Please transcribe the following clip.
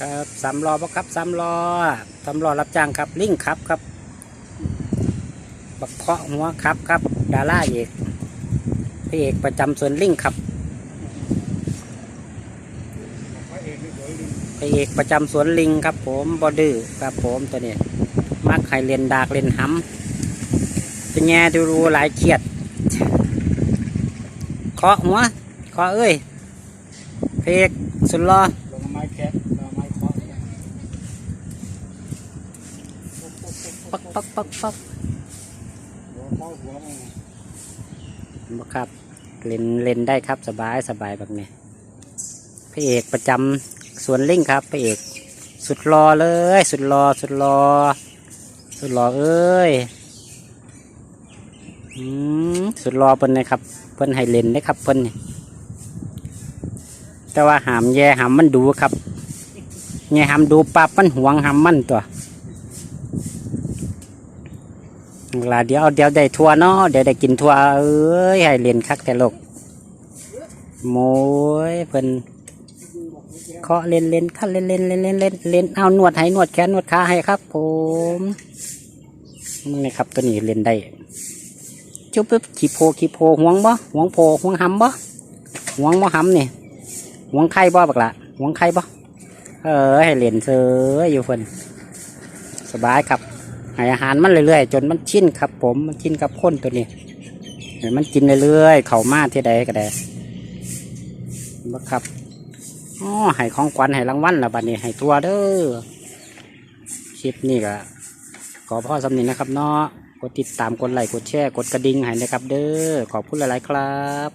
ครับสามล้อปะครับสามล้อสามล้อรับจ้างครับ ลิงครับครับบักเพาะหัวครับครับ ดาราเอกพระเอกประจำสวนลิงครับพระเอกประจำสวนลิงครับ ผมบอดื้อครับผมตัวนี้มักให้เรียนดากเรียนห้ำเป็นแง่ดูรูหลายเครียดเคาะหัวเคาะเอ้ยพระเอกสุดรอ ลงไม้แคสลงไม้เคาะ ปักปักปักปักวเข้าหัวมันบ่ครับ เล่นเล่นได้ครับสบายสบายแบบนี้พระเอกประจำสวนลิงครับพระเอกสุดรอเลย สุดรอสุดรอ สุดรอเอ้ยอืมสุดรอเพิ่นนะครับ เพิ่นให้เล่นได้ครับเพิ่นนี่แต่ว่าหามแย่หามมันดูครับแย่หามดูปับมันหวงหามมันตัวเว ลาเดี๋ยวเดี๋ยวได้ทัวเนาะเดี๋ยวได้กินทัวเอ้ยให้เล่นคักแต่ลกโมยเพิ่นเคาะเล่นเล่นคันเล่นเล่นเล่นเล่นเล่นเล่นเอานวดให้นวดแขนนวดขาให้ครับ ผมนี่ครับตัวนี้เล่นได้จุ๊บปึ๊บขี้โพขี้โพห่วงบ่ห่วงโพห่วงหำบ่ห่วงบ่หำนี่ห่วงไข่บ่บักละห่วงไข่บ่เออให้เล่นเซยอยู่เพิ่นสบายครับ ให้อาหารมันเรื่อยๆ จนมันชินครับ ผมมันชินกับคนตัวนี้ให้มันกินเรื่อยๆ เข่ามาที่ใดก็ได้บักครับอ๋อให้ของขวัญให้รางวัลละบัดนี้ให้ตัวเด้อคลิปนี้ก็ขอพ่อสำนีนะครับเนาะกดติดตามกดไลค์กดแชร์กดกระดิ่งให้นะครับ เด้อขอบคุณหลายๆครับ